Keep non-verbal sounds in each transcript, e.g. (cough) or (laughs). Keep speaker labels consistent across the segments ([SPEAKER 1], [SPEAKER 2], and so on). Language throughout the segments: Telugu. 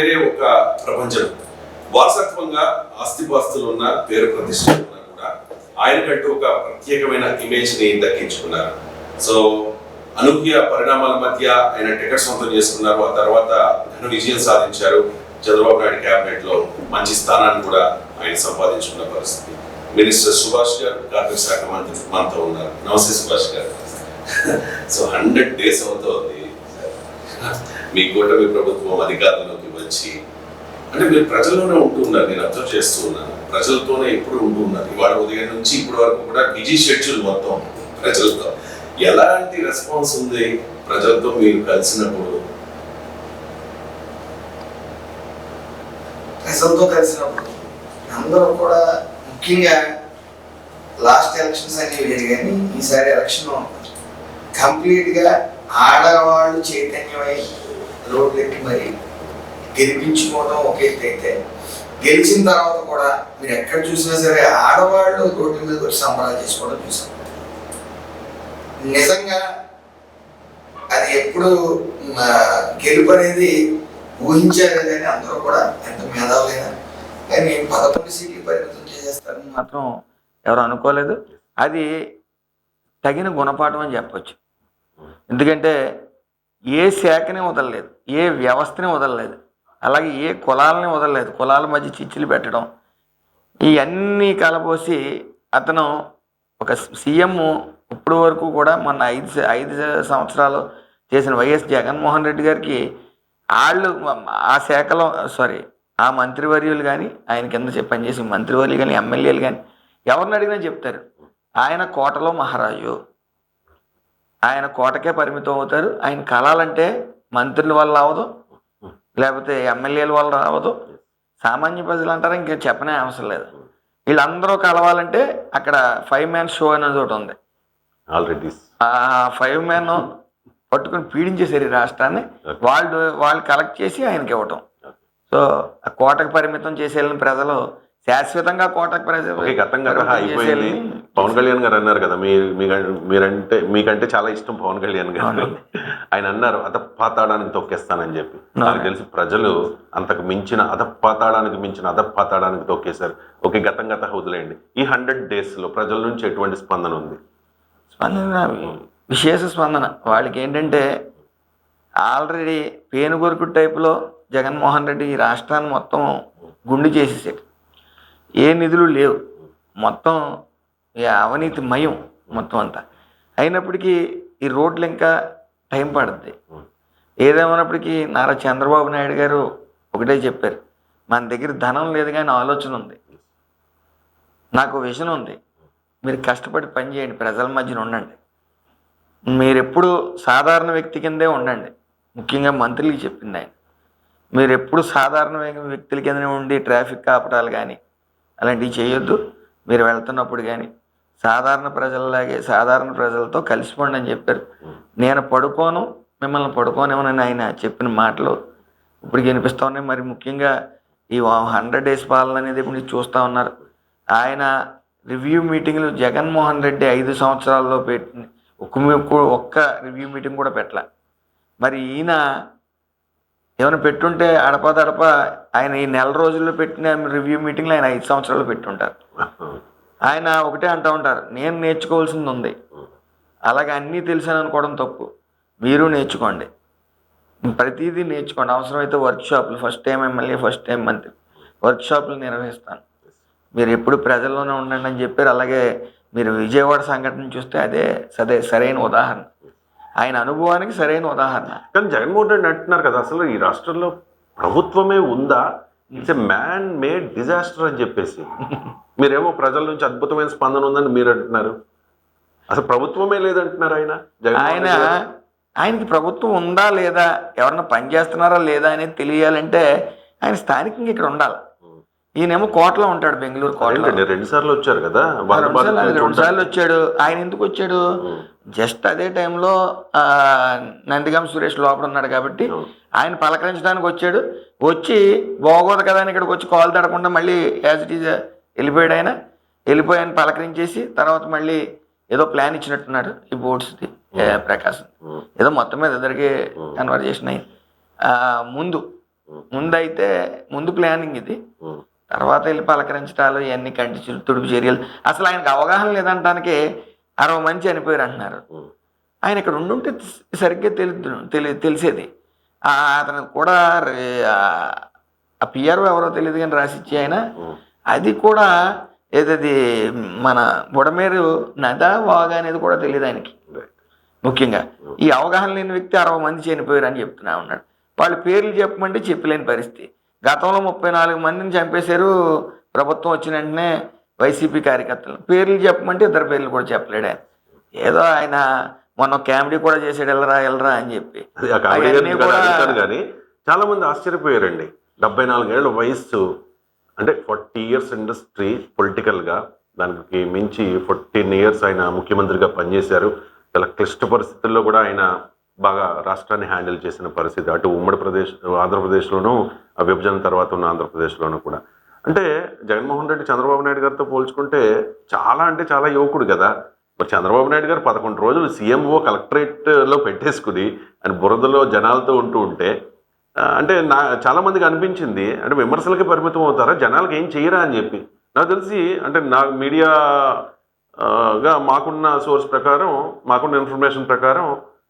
[SPEAKER 1] వేరే ఒక ప్రపంచం. వారసత్వంగా ఆస్తిపాస్తులు ఉన్న పేరు ప్రతిష్టలు ఉన్నా కూడా ఆయనకంటూ ఒక ప్రత్యేకమైన ఇమేజ్ని దక్కించుకున్నారు. సో అనూహ్య పరిణామాల మధ్య ఆయన టికెట్ సొంతం చేసుకున్నారు. ఆ తర్వాత ఘన విజయం సాధించారు. చంద్రబాబు నాయుడు కేబినెట్లో మంచి స్థానాన్ని కూడా ఆయన సంపాదించుకున్న పరిస్థితి. మినిస్టర్ సుభాష్ గారు కార్మిక శాఖ మంత్రి మనతో ఉన్నారు. నమస్తే సుభాష్ గారు. (laughs) సో హండ్రెడ్ డేస్ అవుతోంది. మీ కూటమి ప్రభుత్వం అధికారంలో వచ్చి అంటే మీరు ప్రజల్లోనే ఉంటున్నారు నేను అబ్జర్వ్ చేస్తూ ఉన్నాను ప్రజలతోనే ఎప్పుడు ఉంటూ ఉన్నారు ఇవాళ ఉదయం నుంచి ఇప్పటి వరకు కూడా బిజీ షెడ్యూల్ మొత్తం ప్రజలతో. ఎలాంటి రెస్పాన్స్ ఉంది ప్రజలతో మీరు కలిసినప్పుడు?
[SPEAKER 2] ప్రజలతో కలిసినప్పుడు. అందరూ కూడా ముఖ్యంగా లాస్ట్ ఎలక్షన్స్ అనేవి లేదు కానీ ఈసారి ఎలక్షన్ కంప్లీట్గా ఆడవాళ్ళు చైతన్యమై రోడ్లెక్కి మరి గెలిపించుకోవడం ఒక అయితే గెలిచిన తర్వాత కూడా మీరు ఎక్కడ చూసినా సరే ఆడవాళ్ళు రోడ్ల మీద వచ్చి సంబరాలు చేసుకోవడం చూసాం నిజంగా అది ఎప్పుడు గెలుపు అనేది ఊహించారు కానీ అందరూ కూడా ఎంత మేధావులైనా. కానీ పదకొండు సీట్లు పరిమితం చేసేస్తారని మాత్రం ఎవరు అనుకోలేదు. అది తగిన గుణపాఠం అని చెప్పచ్చు. ఎందుకంటే ఏ శాఖని వదలలేదు ఏ వ్యవస్థని వదలలేదు. అలాగే ఏ కులాలని వదలలేదు. కులాల మధ్య చిచ్చులు పెట్టడం. ఇవన్నీ కలబోసి అతను ఒక సీఎం ఇప్పుడు వరకు కూడా మొన్న ఐదు ఐదు సంవత్సరాలు చేసిన వైఎస్ జగన్మోహన్ రెడ్డి గారికి వాళ్ళు ఆ శాఖలో సారీ ఆ మంత్రివర్యులు కానీ ఆయన కింద చెప్పి పనిచేసిన మంత్రివర్యులు కానీ ఎమ్మెల్యేలు కానీ ఎవరిని అడిగినా చెప్తారు. ఆయన కోటలో మహారాజు. ఆయన కోటకే పరిమితం అవుతారు. ఆయన కలాలంటే మంత్రుల వల్ల అవదు. లేకపోతే ఎమ్మెల్యేల వల్ల రావదు సామాన్య ప్రజలు అంటారు? ఇంకా చెప్పనే అవసరం లేదు. వీళ్ళందరూ కలవాలంటే అక్కడ ఫైవ్ మ్యాన్ షో అనేది ఒకటి ఉంది.
[SPEAKER 3] ఆల్రెడీ.
[SPEAKER 2] ఆ ఫైవ్ మ్యాన్ పట్టుకుని పీడించేశారు ఈ రాష్ట్రాన్ని. వాళ్ళు వాళ్ళు కలెక్ట్ చేసి ఆయనకి ఇవ్వటం. సో ఆ కోటకు పరిమితం చేసేళ్ళని ప్రజలు శాశ్వతంగా కోటకు
[SPEAKER 3] అయిపోయింది. పవన్ కళ్యాణ్ గారు అన్నారు కదా మీరు మీరంటే మీకంటే చాలా ఇష్టం పవన్ కళ్యాణ్ గారు. ఆయన అన్నారు అధపాతాడానికి తొక్కేస్తానని చెప్పి. నాకు. తెలిసి ప్రజలు అంతకు మించిన అధపాతాడానికి మించిన అధపాతాడానికి తొక్కేశారు. ఓకే గతం గత వదిలేయండి. ఈ హండ్రెడ్ డేస్లో ప్రజల నుంచి ఎటువంటి స్పందన ఉంది?
[SPEAKER 2] స్పందన విశేష స్పందన. వాళ్ళకి ఏంటంటే ఆల్రెడీ పేనుగొరుకు టైపులో జగన్మోహన్ రెడ్డి ఈ రాష్ట్రాన్ని మొత్తం గుండు చేసేసాడు. ఏ నిధులు లేవు. మొత్తం ఈ అవినీతి మయం మొత్తం అంతా. అయినప్పటికీ ఈ రోడ్లు ఇంకా టైం పడుద్ది. ఏదేమైనప్పటికీ నారా చంద్రబాబు నాయుడు గారు ఒకటే చెప్పారు మన దగ్గర ధనం లేదు కానీ ఆలోచన ఉంది. నాకు విజన్ ఉంది. మీరు కష్టపడి పని చేయండి ప్రజల మధ్యన ఉండండి. మీరు ఎప్పుడు సాధారణ వ్యక్తి కిందే ఉండండి. ముఖ్యంగా మంత్రులకి చెప్పింది ఆయన. మీరు ఎప్పుడు సాధారణ వ్యక్తుల కిందనే ఉండి ట్రాఫిక్ ఆపటాలు కానీ అలాంటివి చేయొద్దు. మీరు వెళ్తున్నప్పుడు కానీ సాధారణ ప్రజలలాగే సాధారణ ప్రజలతో కలిసిపోండి అని చెప్పారు. నేను పడుకోను మిమ్మల్ని పడుకోనేమని ఆయన చెప్పిన మాటలు ఇప్పుడు వినిపిస్తూ ఉన్నాయి. మరి ముఖ్యంగా ఈ హండ్రెడ్ డేస్ పాలన అనేది ఇప్పుడు చూస్తూ ఉన్నారు. ఆయన రివ్యూ మీటింగ్లు జగన్మోహన్ రెడ్డి ఐదు సంవత్సరాల్లో పెట్టి ఒక్క ఒక్క రివ్యూ మీటింగ్ కూడా పెట్టలే. మరి ఈయన ఏమైనా పెట్టుంటే అడపదడప ఆయన ఈ నెల రోజుల్లో పెట్టిన రివ్యూ మీటింగ్లు ఆయన ఐదు సంవత్సరాలు పెట్టుంటారు. ఆయన ఒకటే అంటూ ఉంటారు నేను నేర్చుకోవాల్సింది ఉంది అలాగే అన్నీ తెలిసాను అనుకోవడం తప్పు. మీరు నేర్చుకోండి. ప్రతిదీ నేర్చుకోండి. అవసరమైతే వర్క్షాప్లు first time MLA first time మంత్రి వర్క్షాప్లు నిర్వహిస్తాను. మీరు ఎప్పుడు ప్రజల్లోనే ఉండండి అని చెప్పారు. అలాగే మీరు విజయవాడ సంఘటన చూస్తే అదే సదే సరైన ఉదాహరణ. ఆయన అనుభవానికి సరైన ఉదాహరణ.
[SPEAKER 3] కానీ జగన్మోహన్ రెడ్డి అంటున్నారు కదా అసలు ఈ రాష్ట్రంలో ప్రభుత్వమే ఉందా? It's a man made disaster అని చెప్పేసి. మీరేమో ప్రజల నుంచి అద్భుతమైన స్పందన ఉందని మీరు అంటున్నారు. అసలు ప్రభుత్వమే లేదంటున్నారు ఆయన?
[SPEAKER 2] ఆయన. ఆయనకి ప్రభుత్వం ఉందా లేదా ఎవరన్నా పని చేస్తున్నారా లేదా అనేది తెలియాలంటే ఆయన స్థానికంగా ఇక్కడ ఉండాలి. ఈయనేమో కోటలో ఉంటాడు బెంగళూరు కోటలో.
[SPEAKER 3] రెండు సార్లు వచ్చారు కదా
[SPEAKER 2] రెండు సార్లు- వచ్చాడు. ఆయన ఎందుకు వచ్చాడు. జస్ట్ అదే టైంలో నందిగాం సురేష్ లోపల ఉన్నాడు కాబట్టి. ఆయన పలకరించడానికి వచ్చాడు. వచ్చి బాగోదు కదా అని ఇక్కడికి వచ్చి కాల్ తడకుండా మళ్ళీ యాజ్ ఇట్ ఈజ్ వెళ్ళిపోయాడు ఆయన. వెళ్ళిపోయి ఆయన పలకరించేసి తర్వాత మళ్ళీ ఏదో ప్లాన్ ఇచ్చినట్టున్నాడు ఈ బోర్డ్స్ది ప్రకాశం. ఏదో మొత్తం మీద ఇద్దరికి కన్వర్జేషన్ ఆ, ముందు ముందైతే ముందు ప్లానింగ్ ఇది. తర్వాత వెళ్ళి పలకరించడాలు ఇవన్నీ కంటి తుడుపు చర్యలు అసలు ఆయనకు అవగాహన లేదంటానికి అరవై మంది చనిపోయారు అంటున్నారు. ఆయన ఇక్కడ ఉండుంటే సరిగ్గా తెలి తెలి తెలిసేది. అతను కూడా ఆ- పిఆర్ఓ ఎవరో తెలియదు కానీ రాసిచ్చి ఆయన. అది కూడా ఏదది మన బుడమేరు నదా వాగా అనేది కూడా తెలియదు ఆయనకి. ముఖ్యంగా. ఈ అవగాహన లేని వ్యక్తి అరవై మంది చనిపోయారు అని చెప్తున్నా ఉన్నాడు. వాళ్ళ పేర్లు చెప్పమంటే చెప్పలేని పరిస్థితి. గతంలో ముప్పై నాలుగు మందిని చంపేశారు. ప్రభుత్వం వచ్చిన వెంటనే వైసీపీ కార్యకర్తలు పేర్లు చెప్పమంటే ఇద్దరు పేర్లు కూడా చెప్పలేడు ఆయన. ఏదో ఆయన మొన్న కామెడీ కూడా చేసాడు వెళ్ళరా వెళ్ళరా అని చెప్పి.
[SPEAKER 3] కానీ చాలా మంది ఆశ్చర్యపోయారండి. డెబ్బై నాలుగేళ్ళ వయస్సు అంటే ఫార్టీ ఇయర్స్ ఇండస్ట్రీ పొలిటికల్గా దానికి మించి ఫోర్టీన్ ఇయర్స్ ఆయన ముఖ్యమంత్రిగా పనిచేశారు. చాలా క్లిష్ట పరిస్థితుల్లో కూడా ఆయన బాగా రాష్ట్రాన్ని హ్యాండిల్ చేసిన పరిస్థితి. అటు ఉమ్మడి ప్రదేశ్ ఆంధ్రప్రదేశ్లోనూ ఆ విభజన తర్వాత ఉన్న ఆంధ్రప్రదేశ్లోనూ కూడా. అంటే జగన్మోహన్ రెడ్డి చంద్రబాబు నాయుడు గారితో పోల్చుకుంటే చాలా అంటే చాలా యువకుడు కదా. మరి చంద్రబాబు నాయుడు గారు పదకొండు రోజులు సీఎంఓ కలెక్టరేట్లో పెట్టేసుకుని అని బురదలో జనాలతో ఉంటూ ఉంటే అంటే నా చాలామందికి అనిపించింది. అంటే విమర్శలకి పరిమితం అవుతారా? జనాలకు ఏం చేయరా అని చెప్పి. నాకు తెలిసి అంటే నా మీడియా గా మాకున్న సోర్స్ ప్రకారం మాకున్న ఇన్ఫర్మేషన్ ప్రకారం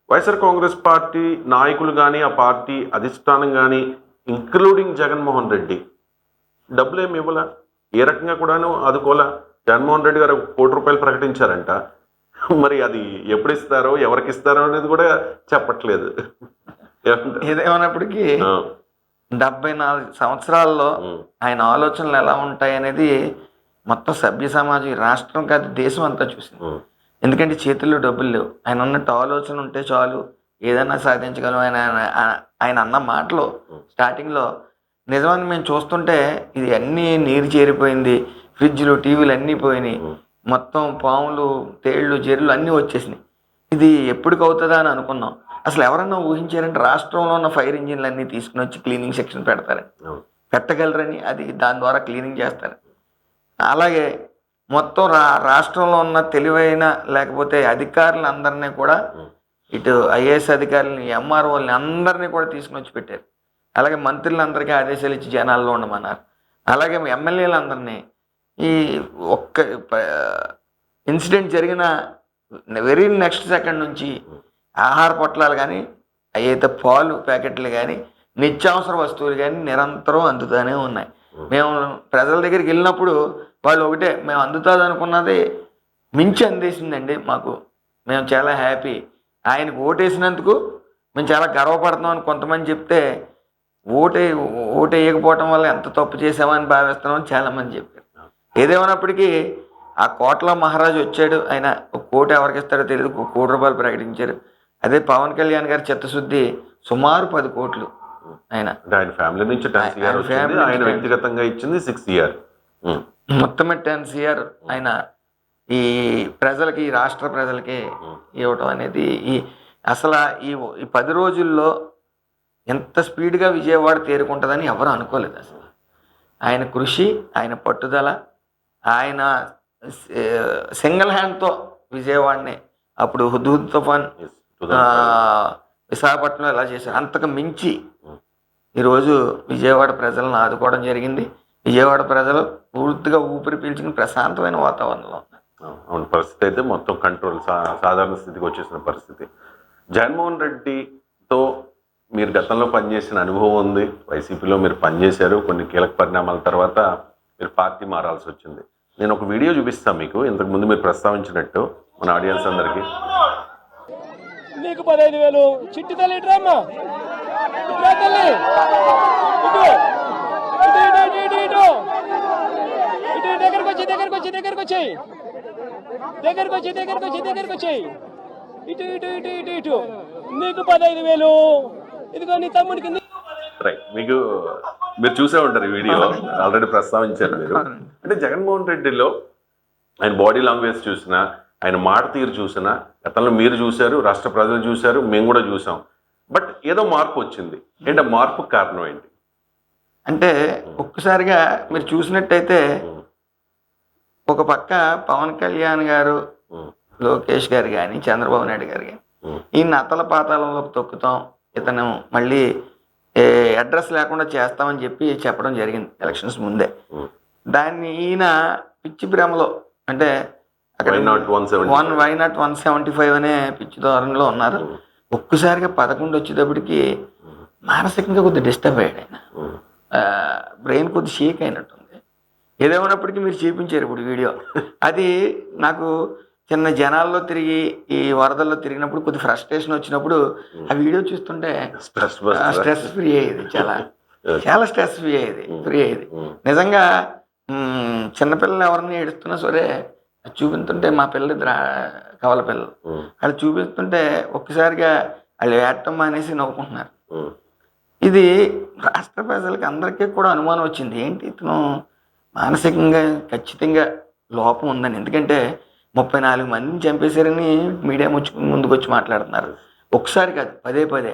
[SPEAKER 3] వైఎస్ఆర్ కాంగ్రెస్ పార్టీ నాయకులు కానీ ఆ పార్టీ అధిష్టానం కానీ ఇంక్లూడింగ్ జగన్మోహన్ రెడ్డి డబ్బులు ఏమి ఇవ్వలా? ఏ రకంగా కూడాను ఆదుకోలా జగన్మోహన్ రెడ్డి గారు కోటి రూపాయలు ప్రకటించారంట. మరి అది ఎప్పుడు ఇస్తారో ఎవరికి ఇస్తారో అనేది కూడా చెప్పట్లేదు. ఆ,
[SPEAKER 2] డెబ్బై నాలుగు సంవత్సరాల్లో ఆయన ఆలోచనలు ఎలా ఉంటాయి అనేది మొత్తం సభ్య సమాజం ఈ రాష్ట్రం కాదు దేశం అంతా చూసింది. ఎందుకంటే చేతుల్లో డబ్బులు లేవు. ఆయన ఉన్నట్టు ఆలోచన ఉంటే చాలు ఏదైనా సాధించగలం ఆయన ఆయన- ఆయన అన్న మాటలు స్టార్టింగ్లో నిజమని మేము చూస్తుంటే ఇది అన్నీ నీరు చేరిపోయింది. ఫ్రిడ్జ్లు టీవీలు అన్నీ పోయినాయి. మొత్తం పాములు తేళ్ళు జెర్లు అన్నీ వచ్చేసినాయి. ఇది ఎప్పటికి అవుతుందా అని అనుకున్నాం. అసలు ఎవరన్నా ఊహించారంటే రాష్ట్రంలో ఉన్న ఫైర్ ఇంజిన్లు అన్నీ తీసుకుని వచ్చి క్లీనింగ్ సెక్షన్ పెడతారని. పెట్టగలరని అది దాని ద్వారా క్లీనింగ్ చేస్తారు. అలాగే మొత్తం రా రాష్ట్రంలో ఉన్న తెలివైన లేకపోతే అధికారులందరినీ కూడా ఇటు ఐఏఎస్ అధికారులని ఎంఆర్ఓల్ని అందరినీ కూడా తీసుకుని వచ్చి పెట్టారు. అలాగే మంత్రులందరికీ ఆదేశాలు ఇచ్చి జనాల్లో ఉండమన్నారు. అలాగే ఎమ్మెల్యేలందరినీ ఈ ఒక్క ఇన్సిడెంట్ జరిగిన వెరీ నెక్స్ట్ సెకండ్ నుంచి ఆహార పొట్లాలు కానీ అయితే పాలు ప్యాకెట్లు కానీ నిత్యావసర వస్తువులు కానీ నిరంతరం అందుతూనే ఉన్నాయి. మేము ప్రజల దగ్గరికి వెళ్ళినప్పుడు వాళ్ళు ఒకటే మేము అందుతుంది అనుకున్నది మించి అందేసిందండి మాకు. మేము చాలా హ్యాపీ. ఆయనకు ఓటేసినందుకు మేము చాలా గర్వపడుతున్నాం అని కొంతమంది చెప్తే ఓటే ఓటు వేయకపోవటం వల్ల ఎంత తప్పు చేసామని భావిస్తున్నామని చాలామంది చెప్పారు. ఏదేమైనప్పటికీ ఆ కోటలో మహారాజు వచ్చాడు. ఆయన ఒక కోటి ఎవరికి ఇస్తాడో తెలియదు ఒక కోటి రూపాయలు ప్రకటించారు. అదే పవన్ కళ్యాణ్ గారి చిత్తశుద్ధి సుమారు పది కోట్లు ఆయన.
[SPEAKER 3] ఫ్యామిలీ నుంచి
[SPEAKER 2] ఆయన
[SPEAKER 3] వ్యక్తిగతంగా ఇచ్చింది సిక్స్ ఇయర్
[SPEAKER 2] మొత్తం టెన్ సిఆర్ ఆయన ఈ ప్రజలకి ఈ రాష్ట్ర ప్రజలకి ఇవ్వటం అనేది ఈ అసలు ఈ ఈ పది రోజుల్లో ఎంత స్పీడ్గా విజయవాడ తేరుకుంటుందని ఎవరు అనుకోలేదు అసలు. ఆయన కృషి ఆయన పట్టుదల ఆయన సింగిల్ హ్యాండ్తో విజయవాడని అప్పుడు హుద్హుద్ తుఫాన్ విశాఖపట్నం ఎలా చేశారు? అంతకు మించి ఈరోజు విజయవాడ ప్రజలను ఆదుకోవడం జరిగింది. విజయవాడ ప్రజలు పూర్తిగా ఊపిరి పీల్చుకుని ప్రశాంతమైన వాతావరణంలో ఉన్నారు.
[SPEAKER 3] అవును పరిస్థితి అయితే మొత్తం కంట్రోల్ సా- సాధారణ స్థితికి వచ్చేసిన పరిస్థితి. జగన్మోహన్ రెడ్డితో మీరు గతంలో పనిచేసిన అనుభవం ఉంది. వైసీపీలో మీరు పనిచేశారు. కొన్ని కీలక పరిణామాల తర్వాత మీరు పార్టీ మారాల్సి వచ్చింది. నేను ఒక వీడియో చూపిస్తాను మీకు. ఇంతకు ముందు మీరు ప్రస్తావించినట్టు మన ఆడియన్స్ అందరికీ.
[SPEAKER 4] నీకు పదహైదు వేలు. చిట్టి తల్లి ఇట్రామ్మా ఇట్రా తల్లి. ఇటు. ఇటు ఇటు ఇటు ఇటు ఇటు. ఇటు దగ్గరకు వచ్చి దగ్గరకు వచ్చి దగ్గరకు వచ్చి. దగ్గరకు వచ్చి దగ్గరకు వచ్చి దగ్గరకు వచ్చి. ఇటు ఇటు ఇటు ఇటు ఇటు. నీకు పదహైదు వేలు. ఇదిగో నీ తమ్ముడికి నీ-
[SPEAKER 3] రైట్ మీకు మీరు చూసే ఉంటారు ఈ వీడియో. (laughs) ఆల్రెడీ ప్రస్తావించారు మీరు. అంటే జగన్మోహన్ రెడ్డిలో ఆయన బాడీ లాంగ్వేజ్ చూసినా ఆయన మాట తీరు చూసినా గతంలో మీరు చూశారు రాష్ట్ర ప్రజలు చూశారు మేము కూడా చూసాం. బట్ ఏదో మార్పు వచ్చింది. ఏంటి ఆ మార్పు కారణం ఏంటి?
[SPEAKER 2] అంటే ఒక్కసారిగా మీరు చూసినట్టయితే ఒక పక్క పవన్ కళ్యాణ్ గారు లోకేష్ గారు కానీ చంద్రబాబు నాయుడు గారు కానీ ఈ నత్తల పాతాళంలోకి తొక్కుతాం. ఇతను మళ్ళీ అడ్రస్ లేకుండా చేస్తామని చెప్పి చెప్పడం జరిగింది ఎలక్షన్స్ ముందే. దాన్ని ఈయన పిచ్చి భ్రమలో అంటే అక్కడ
[SPEAKER 3] Why not 175?
[SPEAKER 2] One why not one seventy five అనే పిచ్చి ధోరణిలో ఉన్నారు. ఒక్కసారిగా పదకొండు వచ్చేటప్పటికి మానసికంగా కొద్దిగా డిస్టర్బ్ అయ్యాడు ఆయన. బ్రెయిన్ కొద్ది షేక్ అయినట్టుంది. ఏదేమైనప్పటికీ మీరు చూపించారు ఇప్పుడు వీడియో. (laughs) అది నాకు చిన్న జనాల్లో తిరిగి ఈ వరదల్లో తిరిగినప్పుడు కొద్ది ఫ్రస్ట్రేషన్ వచ్చినప్పుడు ఆ వీడియో చూస్తుంటే
[SPEAKER 3] స్ట్రెస్
[SPEAKER 2] స్ట్రెస్ ఫ్రీ అయ్యేది చాలా. (laughs) చాలా స్ట్రెస్ ఫ్రీ అయ్యేది ఫ్రీ అయ్యేది. నిజంగా చిన్నపిల్లలు ఎవరిని ఏడుస్తున్నా సరే చూపిస్తుంటే మా పిల్లలు ఇద్దరు కవల పిల్లలు. వాళ్ళు చూపిస్తుంటే ఒక్కసారిగా వాళ్ళు ఏడటం మానేసి నవ్వుకుంటున్నారు. ఇది రాష్ట్ర ప్రజలకి అందరికీ కూడా అనుమానం వచ్చింది. ఏంటి ఇతను మానసికంగా ఖచ్చితంగా లోపం ఉందని. ఎందుకంటే ముప్పై నాలుగు మందిని చంపేశారని మీడియా ముచ్చు ముందుకు వచ్చి మాట్లాడుతున్నారు. ఒకసారి కాదు పదే పదే.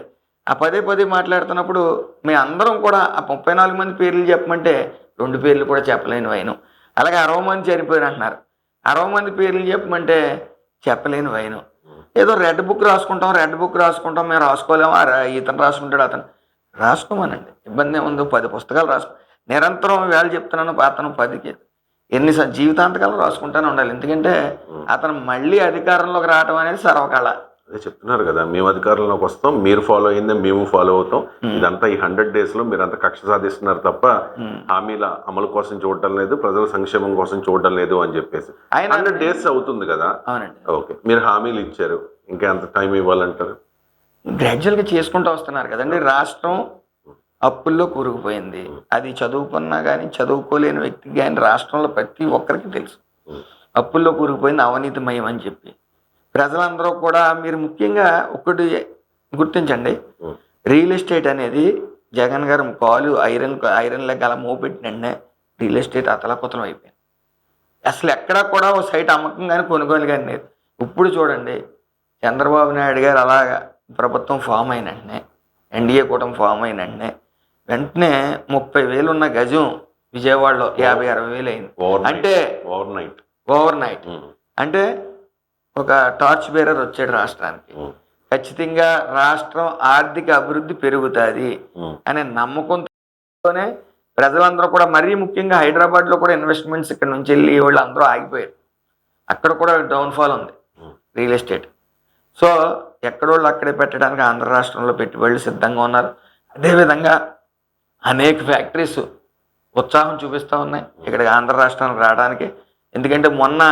[SPEAKER 2] ఆ పదే పదే మాట్లాడుతున్నప్పుడు మీ అందరం కూడా ఆ ముప్పై నాలుగు మంది పేర్లు చెప్పమంటే రెండు పేర్లు కూడా చెప్పలేని వైను. అలాగే అరవై మంది చనిపోయారు అంటున్నారు. అరవై మంది పేర్లు చెప్పమంటే చెప్పలేని వైను. ఏదో రెడ్ బుక్ రాసుకుంటాం రెడ్ బుక్ రాసుకుంటాం మేము రాసుకోలేమా ఆ ఇతను రాసుకుంటాడు అతను. రాసుకోమనండి ఇబ్బంది ఏముందో పది పుస్తకాలు రాసుకో. నిరంతరం వేళ చెప్తున్నాను అతను పదికి ఎన్ని జీవితాంతకాలం రాసుకుంటానే ఉండాలి. ఎందుకంటే అతను మళ్ళీ అధికారంలోకి రావడం అనేది సర్వకళ.
[SPEAKER 3] అదే చెప్తున్నారు కదా మేము అధికారంలోకి వస్తాం మీరు ఫాలో అయిందే మేము ఫాలో అవుతాం. ఇదంతా ఈ హండ్రెడ్ డేస్లో మీరు అంతా కక్ష సాధిస్తున్నారు తప్ప హామీల అమలు కోసం చూడటం లేదు ప్రజల సంక్షేమం కోసం చూడటం లేదు అని చెప్పేసి.
[SPEAKER 2] ఆయన
[SPEAKER 3] హండ్రెడ్ డేస్ అవుతుంది కదా.
[SPEAKER 2] అవునండి.
[SPEAKER 3] ఓకే. మీరు హామీలు ఇచ్చారు ఇంకా ఎంత టైం ఇవ్వాలంటారు?
[SPEAKER 2] గ్రాడ్యువల్గా చేసుకుంటూ వస్తున్నారు కదండి. రాష్ట్రం అప్పుల్లో కూరుకుపోయింది. అది చదువుకున్నా కానీ చదువుకోలేని వ్యక్తికి కానీ రాష్ట్రంలో ప్రతి ఒక్కరికి తెలుసు. అప్పుల్లో కూరుకుపోయింది అవినీతిమయం అని చెప్పి. ప్రజలందరూ కూడా మీరు ముఖ్యంగా ఒకటి గుర్తించండి. రియల్ ఎస్టేట్ అనేది జగన్ గారు కాలు ఐరన్ ఐరన్ లెక్క అలా మోపెట్టినండి రియల్ ఎస్టేట్ అతలకుతలం అయిపోయింది. అసలు ఎక్కడా కూడా ఓ సైట్ అమ్మకం కానీ కొనుగోలు కానీ లేదు. ఇప్పుడు చూడండి చంద్రబాబు నాయుడు గారు అలాగా ప్రభుత్వం ఫామ్ అయిన వెంటనే ఎన్డీఏ కూటమి ఫామ్ అయిన వెంటనే వెంటనే ముప్పై వేలు ఉన్న గజం విజయవాడలో యాభై అరవై వేలు అయింది. అంటే
[SPEAKER 3] ఓవర్ నైట్
[SPEAKER 2] ఓవర్ నైట్ అంటే ఒక టార్చ్ బేరర్ వచ్చాడు రాష్ట్రానికి. ఖచ్చితంగా రాష్ట్రం ఆర్థిక అభివృద్ధి పెరుగుతుంది అనే నమ్మకంతోనే ప్రజలందరూ కూడా మరీ ముఖ్యంగా హైదరాబాద్లో కూడా ఇన్వెస్ట్మెంట్స్ ఇక్కడ నుంచి వెళ్ళి వాళ్ళు అందరూ ఆగిపోయారు. అక్కడ కూడా డౌన్ఫాల్ ఉంది రియల్ ఎస్టేట్ సో ఎక్కడోళ్ళు అక్కడే పెట్టడానికి ఆంధ్ర రాష్ట్రంలో పెట్టుబడులు సిద్ధంగా ఉన్నారు. అదేవిధంగా అనేక ఫ్యాక్టరీస్ ఉత్సాహం చూపిస్తూ ఉన్నాయి. ఇక్కడికి ఆంధ్ర రాష్ట్రానికి రావడానికి. ఎందుకంటే మొన్న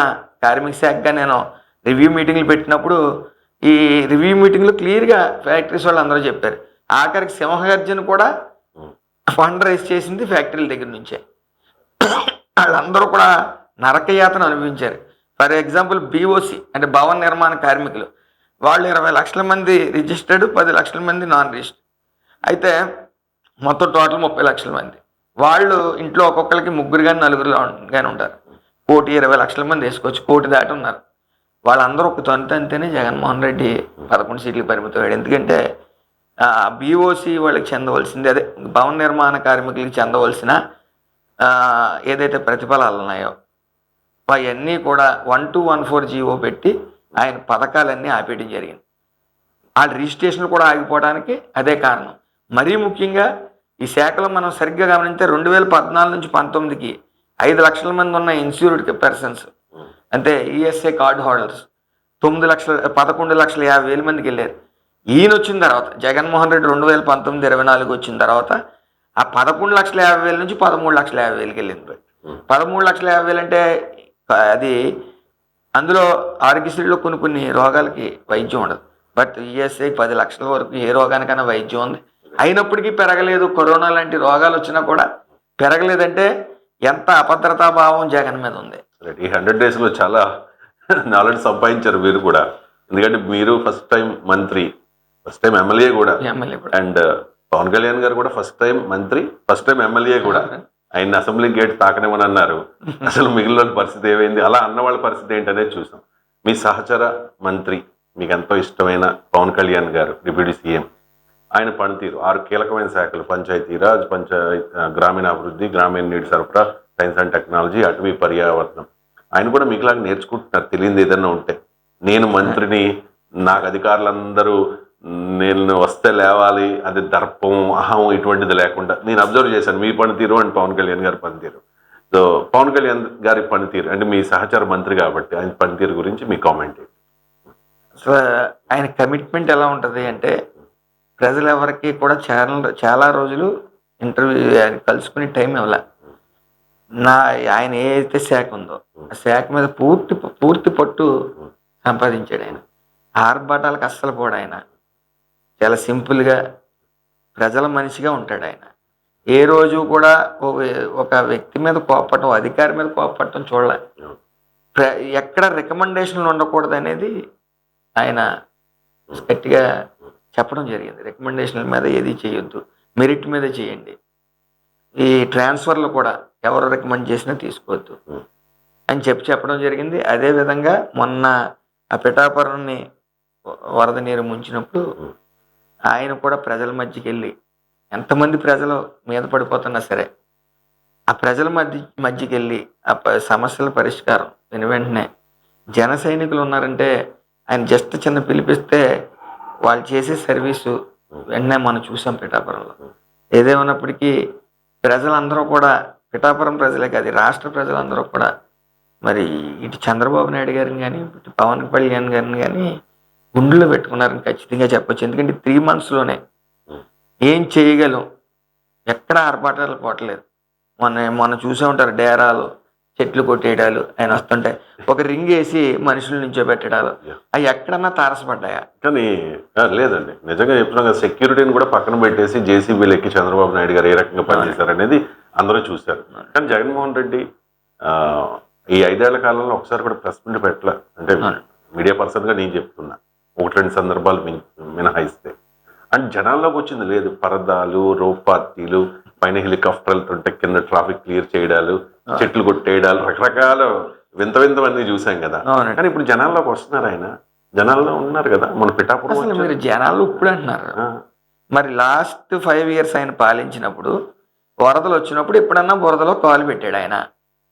[SPEAKER 2] కార్మిక శాఖగా నేను రివ్యూ మీటింగ్లు పెట్టినప్పుడు ఈ రివ్యూ మీటింగ్లో క్లియర్గా ఫ్యాక్టరీస్ వాళ్ళు అందరూ చెప్పారు. ఆఖరికి సింహగర్జన కూడా ఫండ్ రైజ్ చేసింది ఫ్యాక్టరీల దగ్గర నుంచే. వాళ్ళందరూ కూడా నరకయాతన అనుభవించారు. ఫర్ ఎగ్జాంపుల్ బీఓసి అంటే భవన నిర్మాణ కార్మికులు. వాళ్ళు ఇరవై లక్షల మంది రిజిస్టర్డ్ పది లక్షల మంది నాన్ రిజిస్టర్డ్. అయితే మొత్తం టోటల్ ముప్పై లక్షల మంది. వాళ్ళు ఇంట్లో ఒక్కొక్కరికి ముగ్గురు కానీ నలుగురు కానీ ఉంటారు. కోటి ఇరవై లక్షల మంది వేసుకోవచ్చు కోటి దాటి ఉన్నారు. వాళ్ళందరూ ఒక తొంత అంతేనే జగన్మోహన్ రెడ్డి పదకొండు సీట్లు పరిమితమయ్యాడు ఎందుకంటే బీఓసి వాళ్ళకి చెందవలసింది అదే. భవన నిర్మాణ కార్మికులకి చెందవలసిన ఏదైతే ప్రతిఫలాలు ఉన్నాయో అవన్నీ కూడా one two one four GO పెట్టి ఆయన పథకాలన్నీ ఆపేయడం జరిగింది. ఆ రిజిస్ట్రేషన్ కూడా ఆగిపోవడానికి అదే కారణం. మరీ ముఖ్యంగా ఈ శాఖలో మనం సరిగ్గా గమనించే రెండు వేల పద్నాలుగు నుంచి పంతొమ్మిదికి ఐదు లక్షల మంది ఉన్న ఇన్సూర్డ్ పర్సన్స్ అంటే ఈఎస్ఐ కార్డు హోల్డర్స్ తొమ్మిది లక్షల పదకొండు లక్షల యాభై వేల మందికి వెళ్ళారు. ఈయన వచ్చిన తర్వాత జగన్మోహన్ రెడ్డి రెండు వేల పంతొమ్మిది ఇరవై నాలుగు వచ్చిన తర్వాత ఆ పదకొండు లక్షల యాభై వేల నుంచి పదమూడు లక్షల యాభై వేలకి వెళ్ళింది పదమూడు లక్షల యాభై వేలు అంటే అది అందులో ఆరోగ్యశ్రీలో కొన్ని కొన్ని రోగాలకి వైద్యం ఉండదు. బట్ ఈఎస్ఐ పది లక్షల వరకు ఏ రోగానికైనా వైద్యం ఉంది. అయినప్పటికీ పెరగలేదు. కరోనా లాంటి రోగాలు వచ్చినా కూడా పెరగలేదంటే ఎంత అభద్రతా భావం జగన్ మీద ఉంది.
[SPEAKER 3] ఈ హండ్రెడ్ డేస్లో చాలా నాలెడ్జ్ సంపాదించారు మీరు కూడా. ఎందుకంటే మీరు ఫస్ట్ టైం మంత్రి ఫస్ట్ టైం ఎమ్మెల్యే కూడా. అండ్ పవన్ కళ్యాణ్ గారు కూడా ఫస్ట్ టైం మంత్రి ఫస్ట్ టైం ఎమ్మెల్యే కూడా. ఆయన అసెంబ్లీ గేట్ తాకనివ్వని అన్నారు. అసలు మిగిలిన పరిస్థితి ఏమైంది? అలా అన్న వాళ్ళ పరిస్థితి ఏంటనేది చూసాం. మీ సహచర మంత్రి మీకు ఎంతో ఇష్టమైన పవన్ కళ్యాణ్ గారు డిప్యూటీ సీఎం. ఆయన పనితీరు. ఆరు కీలకమైన శాఖలు పంచాయతీరాజ్ పంచాయత్ గ్రామీణాభివృద్ధి గ్రామీణ నీటి సరఫరా సైన్స్ అండ్ టెక్నాలజీ అటవీ పర్యావరణం. ఆయన కూడా మీకులాగా నేర్చుకుంటున్నారు. తెలియదు ఏదైనా ఉంటే. నేను మంత్రిని నాకు అధికారులందరూ నేను వస్తే లేవాలి అది దర్పం అహం ఇటువంటిది లేకుండా నేను అబ్జర్వ్ చేశాను. మీ పనితీరు అండ్ పవన్ కళ్యాణ్ గారి పనితీరు. సో పవన్ కళ్యాణ్ గారి పనితీరు అంటే మీ సహచర మంత్రి కాబట్టి ఆయన పనితీరు గురించి మీ కామెంట్
[SPEAKER 2] సో ఆయన కమిట్మెంట్ ఎలా ఉంటుంది అంటే ప్రజలు ఎవరికి కూడా చాలా చాలా రోజులు ఇంటర్వ్యూ ఆయన కలుసుకునే టైం ఇవ్వాల. నా ఆయన ఏదైతే శాఖ ఉందో ఆ శాఖ మీద పూర్తి పూర్తి పట్టు సంపాదించాడు ఆయన. ఆర్భాటాలకు అస్సలు పోడు ఆయన. చాలా సింపుల్గా ప్రజల మనిషిగా ఉంటాడు ఆయన. ఏ రోజు కూడా ఒక- ఒక వ్యక్తి మీద కోపడటం అధికారి మీద కోపడటం చూడలే. ప్ర- ఎక్కడ రికమెండేషన్లు ఉండకూడదు అనేది ఆయన గట్టిగా చెప్పడం జరిగింది. రికమెండేషన్ల మీద ఏది చేయొద్దు. మెరిట్ మీద చేయండి. ఈ ట్రాన్స్ఫర్లు కూడా ఎవరు రికమెండ్ చేసినా తీసుకోవద్దు. అని చెప్పి చెప్పడం జరిగింది. అదే విధంగా మొన్న ఆ పిఠాపురాన్ని వరద నీరు ముంచినప్పుడు ఆయన కూడా ప్రజల మధ్యకి వెళ్ళి ఎంతమంది ప్రజలు మీద పడిపోతున్నా సరే ఆ ప్రజల మధ్య మధ్యకి వెళ్ళి ఆ సమస్యల పరిష్కారం. వెను వెంటనే జన సైనికులు ఉన్నారంటే ఆయన జస్ట్ చిన్న పిలిపిస్తే వాళ్ళు చేసే సర్వీసు వెంటనే మనం చూసాం పిఠాపురంలో. ఏదేమన్నప్పటికీ ప్రజలందరూ కూడా పిఠాపురం ప్రజలే కాదు రాష్ట్ర ప్రజలందరూ కూడా మరి ఇటు చంద్రబాబు నాయుడు గారిని కానీ ఇటు పవన్ కళ్యాణ్ గారిని కానీ గుండెలో పెట్టుకున్నారని ఖచ్చితంగా చెప్పొచ్చు. ఎందుకంటే త్రీ మంత్స్లోనే ఏం చేయగలం ఎక్కడ ఆర్భాటాలు పోవట్లేదు. మొన్న మొన్న చూసే ఉంటారు డేరాలు చెట్లు కొట్టేయడాలు ఆయన వస్తుంటే ఒక రింగ్ వేసి మనుషుల నుంచో పెట్టడాలు అవి ఎక్కడన్నా తారసపడ్డాయా?
[SPEAKER 3] కానీ లేదండి. నిజంగా చెప్తున్నాం కదా సెక్యూరిటీని కూడా పక్కన పెట్టేసి జేసీబీలు ఎక్కి చంద్రబాబు నాయుడు గారు ఏ రకంగా పనిచేశారు అనేది అందరూ చూశారు. కానీ జగన్మోహన్ రెడ్డి ఈ ఐదేళ్ళ కాలంలో ఒకసారి కూడా ప్రెస్ మీట్ పెట్టలే. అంటే మీడియా పర్సన్గా నేను చెప్తున్నా. ఒకటి రెండు సందర్భాలు మిన్- మినహాయిస్తే. అండ్ జనాల్లోకి వచ్చింది లేదు. పరదాలు రోప్ పార్టీలు పైన హెలికాప్టర్ వెళ్తుంటే కింద ట్రాఫిక్ క్లియర్ చేయడాలు చెట్లు కొట్టేయడాలు రకరకాల వింత వింతవన్నీ చూసాం కదా. కానీ ఇప్పుడు జనాల్లోకి వస్తున్నారు ఆయన. జనాల్లో ఉన్నారు కదా మన పిఠాపురం
[SPEAKER 2] అసలు. మీరు జనాలు ఇప్పుడు అంటున్నారు. మరి లాస్ట్ ఫైవ్ ఇయర్స్ ఆయన పాలించినప్పుడు వరదలు వచ్చినప్పుడు ఎప్పుడన్నా బురదలో కాలు పెట్టాడు ఆయన.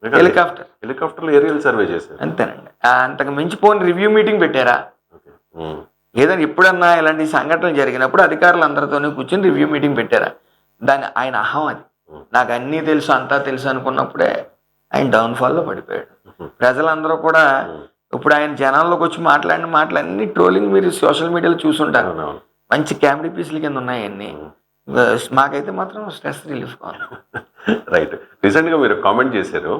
[SPEAKER 2] హెలికాప్టర్.
[SPEAKER 3] హెలికాప్టర్లో ఏరియల్ సర్వే చేశారు.
[SPEAKER 2] అంతేనండి. అంతకు మించిపోని రివ్యూ మీటింగ్ పెట్టారా. ఏదైనా ఎప్పుడన్నా ఇలాంటి సంఘటనలు జరిగినప్పుడు అధికారులు అందరితోనే కూర్చొని రివ్యూ మీటింగ్ పెట్టారా? దాని ఆయన అహం అది. నాకు అన్నీ తెలుసు అంతా తెలుసు అనుకున్నప్పుడే ఆయన డౌన్ఫాల్లో పడిపోయాడు. ప్రజలందరూ కూడా ఇప్పుడు ఆయన జనాల్లోకి వచ్చి మాట్లాడిన మాటలన్నీ ట్రోలింగ్ మీరు సోషల్ మీడియాలో చూసుంటారు. మంచి కామెడీ పీసుల కింద ఉన్నాయి అన్ని. మాకైతే మాత్రం స్ట్రెస్ రిలీఫ్ కావాలి.
[SPEAKER 3] రైట్. రీసెంట్గా మీరు కామెంట్ చేశారు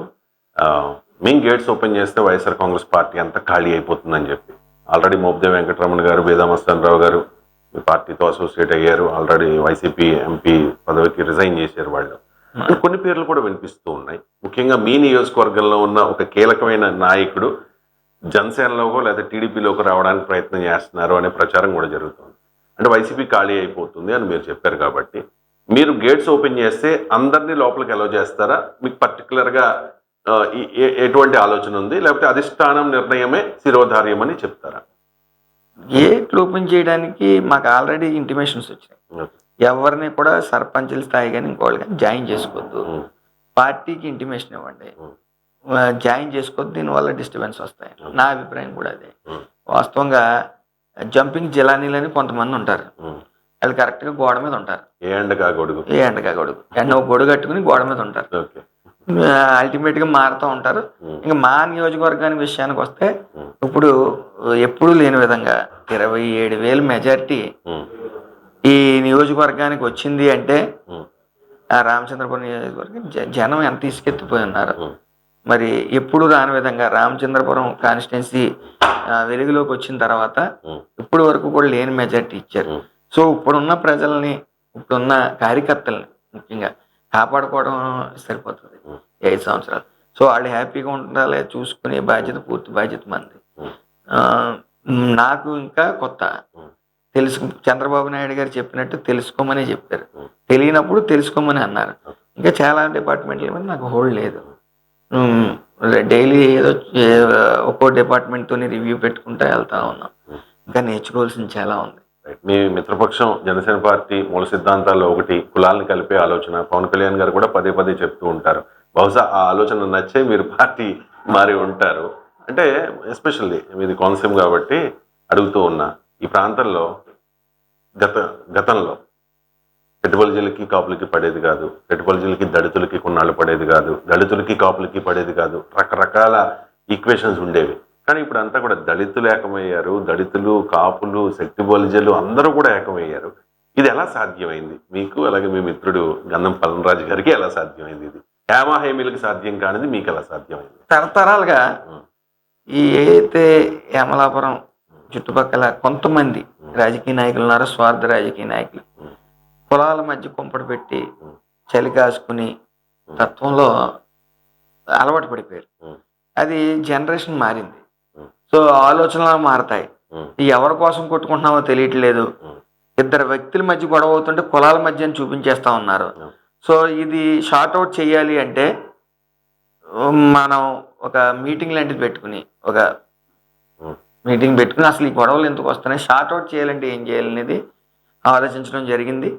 [SPEAKER 3] మేము గేట్స్ ఓపెన్ చేస్తే వైఎస్ఆర్ కాంగ్రెస్ పార్టీ అంతా ఖాళీ అయిపోతుందని చెప్పి. ఆల్రెడీ మోబ్దే వెంకటరమణ గారు వేదామస్తాన్ రావు గారు మీ పార్టీతో అసోసియేట్ అయ్యారు. ఆల్రెడీ వైసీపీ ఎంపీ పదవికి రిజైన్ చేశారు వాళ్ళు. కొన్ని పేర్లు కూడా వినిపిస్తూ ఉన్నాయి. ముఖ్యంగా మీ నియోజకవర్గంలో ఉన్న ఒక కీలకమైన నాయకుడు జనసేనలోకో లేదా టీడీపీలోకి రావడానికి ప్రయత్నం చేస్తున్నారు అనే ప్రచారం కూడా జరుగుతుంది. అంటే వైసీపీ ఖాళీ అయిపోతుంది అని మీరు చెప్పారు కాబట్టి మీరు గేట్స్ ఓపెన్ చేస్తే అందరినీ లోపలికి అలో చేస్తారా? మీకు పర్టికులర్గా ఎటువంటి ఆలోచన ఉంది? లేకపోతే అధిష్టానం నిర్ణయమే శిరోధార్యం అని చెప్తారా?
[SPEAKER 2] గేట్లు ఓపెన్ చేయడానికి మాకు ఆల్రెడీ ఇంటిమేషన్స్ వచ్చినాయి. ఎవరిని కూడా సర్పంచుల స్థాయి కానీ ఇంకోళ్ళు కానీ జాయిన్ చేసుకోవద్దు. పార్టీకి ఇంటిమేషన్ ఇవ్వండి. జాయిన్ చేసుకోవద్దు దీనివల్ల డిస్టర్బెన్స్ వస్తాయి నా అభిప్రాయం కూడా అదే. వాస్తవంగా జంపింగ్ జిలానీలని కొంతమంది ఉంటారు. వాళ్ళు కరెక్ట్గా గోడ మీద ఉంటారు.
[SPEAKER 3] ఏ ఎండగా గొడుగు?
[SPEAKER 2] ఏ ఎండగా గొడుగు? ఎండ ఒక గొడుగు కట్టుకుని గోడ మీద ఉంటారు. అల్టిమేట్గా మారుతూ ఉంటారు. ఇంకా మా నియోజకవర్గానికి విషయానికి వస్తే ఇప్పుడు ఎప్పుడూ లేని విధంగా ఇరవై ఏడు వేలు మెజారిటీ ఈ నియోజకవర్గానికి వచ్చింది అంటే ఆ రామచంద్రపురం నియోజకవర్గం జనం ఎంత ఇసుకెత్తిపోయి ఉన్నారు. మరి ఎప్పుడు రాని విధంగా రామచంద్రపురం కాన్స్టిట్యున్సీ వెలుగులోకి వచ్చిన తర్వాత ఇప్పటి వరకు కూడా లేని మెజారిటీ ఇచ్చారు. సో ఇప్పుడున్న ప్రజల్ని ఇప్పుడున్న కార్యకర్తల్ని ముఖ్యంగా కాపాడుకోవడం సరిపోతుంది. ఐదు సంవత్సరాలు. సో వాళ్ళు హ్యాపీగా ఉండాలి చూసుకునే బాధ్యత పూర్తి బాధ్యత మంది. నాకు ఇంకా కొత్త. తెలుసు చంద్రబాబు నాయుడు గారు చెప్పినట్టు తెలుసుకోమని చెప్పారు. తెలియనప్పుడు తెలుసుకోమని అన్నారు. ఇంకా చాలా డిపార్ట్మెంట్ల మీద నాకు హోల్డ్ లేదు. డైలీ ఏదో ఒక్కో డిపార్ట్మెంట్తో రివ్యూ పెట్టుకుంటూ వెళ్తా ఉన్నాం. ఇంకా నేర్చుకోవాల్సింది చాలా ఉంది.
[SPEAKER 3] మీ మిత్రపక్షం జనసేన పార్టీ మూల సిద్ధాంతాల్లో ఒకటి కులాలను కలిపే ఆలోచన పవన్ కళ్యాణ్ గారు కూడా పదే పదే చెప్తూ ఉంటారు. బహుశా ఆ ఆలోచన నచ్చే మీరు పార్టీ మారి ఉంటారు. అంటే ఎస్పెషల్లీ మీది కోనసీమ కాబట్టి అడుగుతూ ఉన్నా ఈ ప్రాంతంలో గత గతంలో పెట్టుబడులకి కాపులకి పడేది కాదు పెట్టుబడులకి దళితులకి కొన్నాళ్ళు పడేది కాదు దళితులకి కాపులకి పడేది కాదు రకరకాల ఈక్వేషన్స్ ఉండేవి. కానీ ఇప్పుడు అంతా కూడా దళితులు ఏకమయ్యారు దళితులు కాపులు శక్తి బలిజలు అందరూ కూడా ఏకమయ్యారు. ఇది ఎలా సాధ్యమైంది? మీకు అలాగే మీ మిత్రుడు గంధం పలనరాజు గారికి ఎలా సాధ్యమైంది ఇది? హేమాహేమీలకు సాధ్యం కానిది మీకు ఎలా సాధ్యమైంది?
[SPEAKER 2] తరతరాలుగా ఈ ఏదైతే యమలాపురం చుట్టుపక్కల కొంతమంది రాజకీయ నాయకులు ఉన్నారో స్వార్థ రాజకీయ నాయకులు కులాల మధ్య కుంపడి పెట్టి చలి కాసుకుని తత్వంలో అలవాటు పడిపోయారు. అది జనరేషన్ మారింది. సో ఆలోచనలు మారతాయి. ఎవరి కోసం కొట్టుకుంటున్నామో తెలియట్లేదు. ఇద్దరు వ్యక్తుల మధ్య గొడవ అవుతుంటే కులాల మధ్య అని చూపించేస్తా ఉన్నారు. సో ఇది షార్ట్ అవుట్ చేయాలి అంటే మనం ఒక మీటింగ్ లాంటిది పెట్టుకుని ఒక మీటింగ్ పెట్టుకుని అసలు ఈ గొడవలు ఎందుకు వస్తున్నాయి? షార్ట్ అవుట్ చేయాలంటే ఏం చేయాలనేది ఆలోచించడం జరిగింది.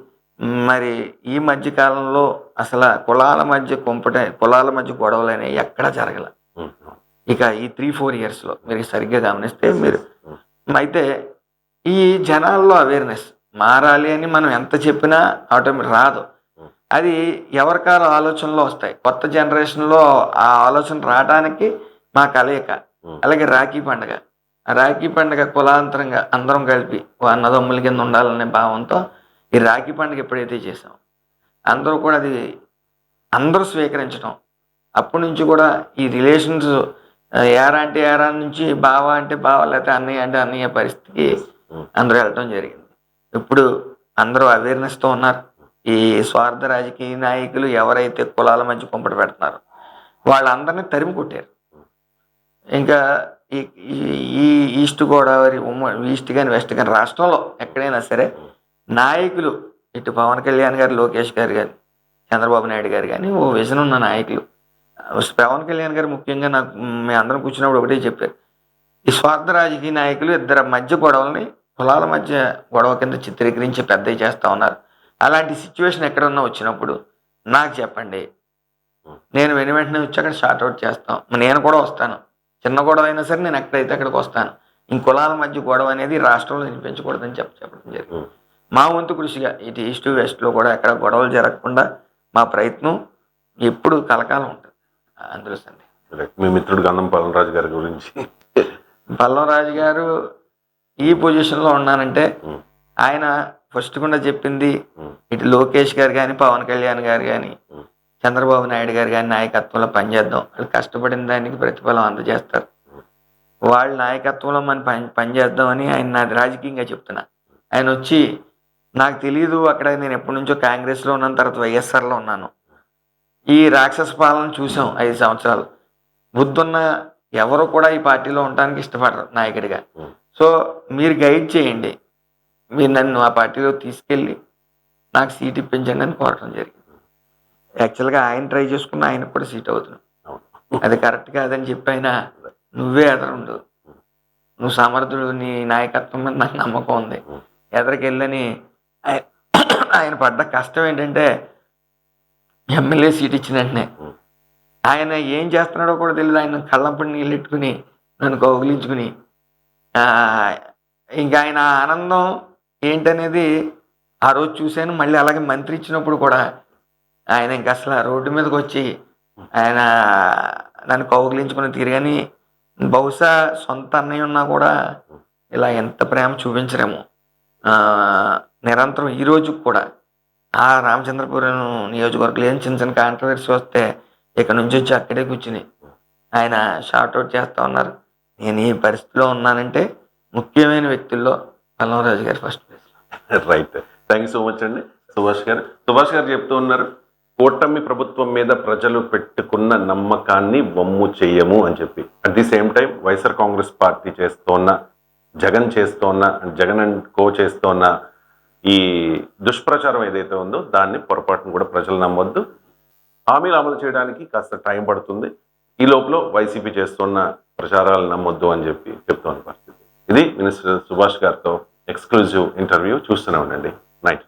[SPEAKER 2] మరి ఈ మధ్య కాలంలో అసలు కులాల మధ్య కుంపట కులాల మధ్య గొడవలు అనేవి ఎక్కడా జరగల. ఇక ఈ త్రీ ఫోర్ ఇయర్స్లో మీరు సరిగ్గా గమనిస్తే మీరు అయితే ఈ జనాల్లో అవేర్నెస్ మారాలి అని మనం ఎంత చెప్పినా ఆటోమేటిక్ రాదు. అది ఎవరికారు ఆలోచనలో వస్తాయి. కొత్త జనరేషన్లో ఆ ఆలోచన రావడానికి మా కలయిక అలాగే రాఖీ పండుగ. రాఖీ పండుగ కులాంతరంగా అందరం కలిపి అన్నదమ్ముల కింద ఉండాలనే భావంతో ఈ రాఖీ పండుగ ఎప్పుడైతే చేసాం అందరూ కూడా అది అందరూ స్వీకరించడం అప్పటి నుంచి కూడా ఈ రిలేషన్స్ ఏరా అంటే ఏరా నుంచి బావ అంటే బావ లేకపోతే అన్నయ్య అంటే అన్నయ్య పరిస్థితికి అందరూ వెళ్ళటం జరిగింది. ఇప్పుడు అందరూ అవేర్నెస్తో ఉన్నారు. ఈ స్వార్థ రాజకీయ నాయకులు ఎవరైతే కులాల మధ్య కుంపటి పెడుతున్నారో వాళ్ళందరినీ తరిమి కొట్టారు. ఇంకా ఈ ఈ- ఈస్ట్ గోదావరి ఉమ్మ ఈస్ట్ కానీ వెస్ట్ కానీ రాష్ట్రంలో ఎక్కడైనా సరే నాయకులు ఇటు పవన్ కళ్యాణ్ గారు లోకేష్ గారు కానీ చంద్రబాబు నాయుడు గారు కానీ ఓ విజన్ ఉన్న నాయకులు. పవన్ కళ్యాణ్ గారు ముఖ్యంగా నాకు మేము అందరం కూర్చున్నప్పుడు ఒకటే చెప్పారు. ఈ స్వార్థ రాజకీయ నాయకులు ఇద్దరు మధ్య గొడవల్ని కులాల మధ్య గొడవ కింద చిత్రీకరించి పెద్దవి చేస్తూ ఉన్నారు. అలాంటి సిచ్యువేషన్ ఎక్కడన్నా వచ్చినప్పుడు నాకు చెప్పండి. నేను వెను వెంటనే వచ్చి అక్కడ షార్ట్ అవుట్ చేస్తాం. నేను కూడా వస్తాను. చిన్న గొడవ అయినా సరే నేను ఎక్కడైతే అక్కడికి వస్తాను. ఈ కులాల మధ్య గొడవ అనేది రాష్ట్రంలో వినిపించకూడదని చెప్ప చెప్పడం జరిగింది. మా వంతు కృషిగా ఇటు ఈస్ట్ వెస్ట్లో కూడా ఎక్కడ గొడవలు జరగకుండా మా ప్రయత్నం ఎప్పుడు కలకాలం ఉంటుంది. అందులో సందేహం
[SPEAKER 3] మీ మిత్రుడు గంధం పలనరాజు గారి గురించి.
[SPEAKER 2] పల్లం రాజు గారు ఈ పొజిషన్లో ఉన్నానంటే. ఆయన ఫస్ట్ కూడా చెప్పింది. ఇటు లోకేష్ గారు కానీ పవన్ కళ్యాణ్ గారు కానీ. చంద్రబాబు నాయుడు గారు కానీ నాయకత్వంలో పనిచేద్దాం. వాళ్ళు కష్టపడిన దానికి ప్రతిఫలం అందజేస్తారు. వాళ్ళ నాయకత్వంలో మనం పని పనిచేద్దామని ఆయన నాది రాజకీయంగా చెప్తున్నా. ఆయన వచ్చి నాకు తెలియదు అక్కడ నేను ఎప్పటి నుంచో కాంగ్రెస్లో ఉన్నాను తర్వాత వైఎస్ఆర్లో ఉన్నాను. ఈ రాక్షస పాలన చూసాం ఐదు సంవత్సరాలు. బుద్ధున్న ఎవరు కూడా ఈ పార్టీలో ఉండడానికి ఇష్టపడరు నాయకుడిగా. సో మీరు గైడ్ చేయండి. మీరు నన్ను ఆ పార్టీలో తీసుకెళ్ళి నాకు సీట్ ఇప్పించండి అని కోరటం జరిగింది. యాక్చువల్గా ఆయన ట్రై చేసుకున్న ఆయనకు కూడా సీట్ అవుతుంది.
[SPEAKER 3] అవును.
[SPEAKER 2] అది కరెక్ట్ కాదని చెప్పి ఆయన నువ్వే ఎదరుండు. నువ్వు సమర్థుడు నీ నాయకత్వం మీద నాకు నమ్మకం ఉంది. ఎదరికెళ్ళని ఆయ- ఆయన పడ్డ కష్టం ఏంటంటే ఎమ్మెల్యే సీట్ ఇచ్చిన వెంటనే ఆయన ఏం చేస్తున్నాడో కూడా తెలియదు ఆయన కళ్ళంపడి నీళ్ళు ఎట్టుకుని నన్ను కౌగిలించుకుని ఇంకా ఆయన ఆనందం ఏంటనేది ఆ రోజు చూశాను. మళ్ళీ అలాగే మంత్రి ఇచ్చినప్పుడు కూడా ఆయన ఇంక అసలు రోడ్డు మీదకి వచ్చి ఆయన నన్ను కౌగిలించుకుని తిరిగని బహుశా సొంత అన్నయ్య ఉన్నా కూడా ఇలా ఎంత ప్రేమ చూపించరేమో నిరంతరం ఈ రోజు కూడా ఆ రామచంద్రపురం నియోజకవర్గంలో ఏం చిన్న చిన్న కాంట్రవర్సీ వస్తే ఇక్కడ నుంచి వచ్చి అక్కడే కూర్చుని ఆయన షార్ట్ అవుట్ చేస్తూ ఉన్నారు. నేను ఈ పరిస్థితిలో ఉన్నానంటే ముఖ్యమైన వ్యక్తుల్లో Pallavaraju garu first
[SPEAKER 3] right. Thank you so much అండి. సుభాష్ గారు. సుభాష్ గారు చెప్తూ ఉన్నారు కూటమి ప్రభుత్వం మీద ప్రజలు పెట్టుకున్న నమ్మకాన్ని వమ్ము చేయము అని చెప్పి. At the same time YSR Congress party చేస్తోన్న జగన్ చేస్తోన్న జగన్ అండ్ కో చేస్తోన్న ఈ దుష్ప్రచారం ఏదైతే ఉందో దాన్ని పొరపాటును కూడా ప్రజలు నమ్మొద్దు. హామీలు అమలు చేయడానికి కాస్త టైం పడుతుంది. ఈ లోపల వైసీపీ చేస్తున్న ప్రచారాలు నమ్మొద్దు అని చెప్పి చెప్తున్న పరిస్థితి. ఇది మినిస్టర్ సుభాష్ గారితో ఎక్స్క్లూజివ్ ఇంటర్వ్యూ చూస్తూనే ఉండండి. నైట్.